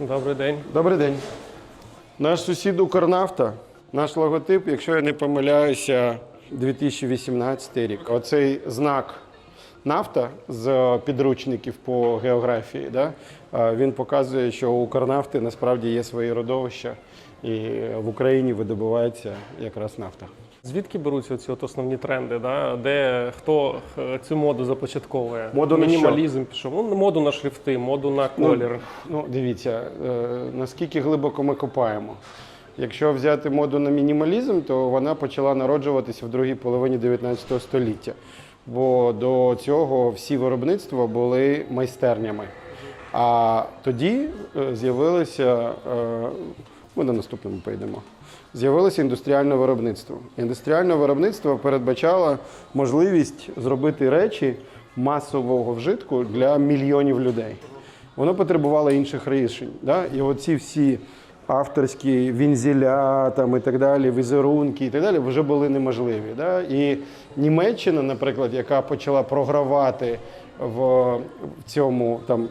Добрий день. Добрий день. Наш сусід Укрнафта, наш логотип, якщо я не помиляюся, 2018 рік. Оцей знак нафта з підручників по географії, да? він показує, що у Укрнафти насправді є свої родовища, і в Україні видобувається якраз нафта. Звідки беруться ці от основні тренди? Да? Де хто цю моду започатковує? Моду на що? Мінімалізм пішов. Ну, моду на шрифти, моду на колір. Ну, дивіться, е, наскільки глибоко ми копаємо. Якщо взяти моду на мінімалізм, то вона почала народжуватися в другій половині 19 століття. Бо до цього всі виробництва були майстернями. А тоді е, з'явилося, е, ми на наступному поїдемо. З'явилося індустріальне виробництво. Індустріальне виробництво передбачало можливість зробити речі масового вжитку для мільйонів людей. Воно потребувало інших рішень. Да? І оці всі авторські вінзіля там, і так далі, візерунки і так далі вже були неможливі. Да? І Німеччина, наприклад, яка почала програвати в цьому там.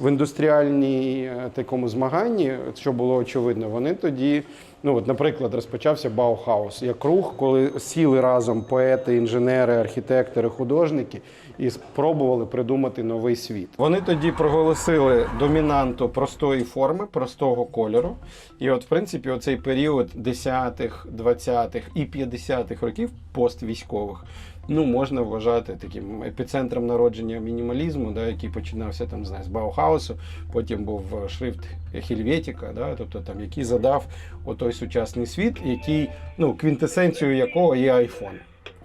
В індустріальній е, такому змаганні, що було очевидно, вони тоді, ну от, наприклад, розпочався Баухаус як рух, коли сіли разом поети, інженери, архітектори, художники і спробували придумати новий світ. Вони тоді проголосили домінанту простої форми, простого кольору. І от, в принципі, оцей період 10-х, 20-х і 50-х років поствійськових ну, можна вважати таким епіцентром народження мінімалізму, да, який починався там, не знаю, з Баухаусу, потім був шрифт Хельветіка, да, тобто там, який задав отой сучасний світ, який, ну, квінтесенцією якого є iPhone.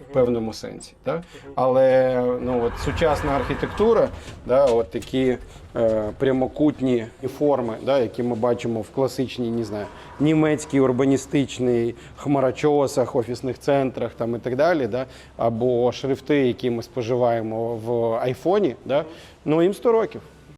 В певному сенсі, да? але ну от сучасна архітектура, да, от такі е, прямокутні форми, да, які ми бачимо в класичній, не знаю, німецькій урбаністичній хмарочосах, офісних центрах там і так далі, да, або шрифти, які ми споживаємо в айфоні, да, ну їм 100 років.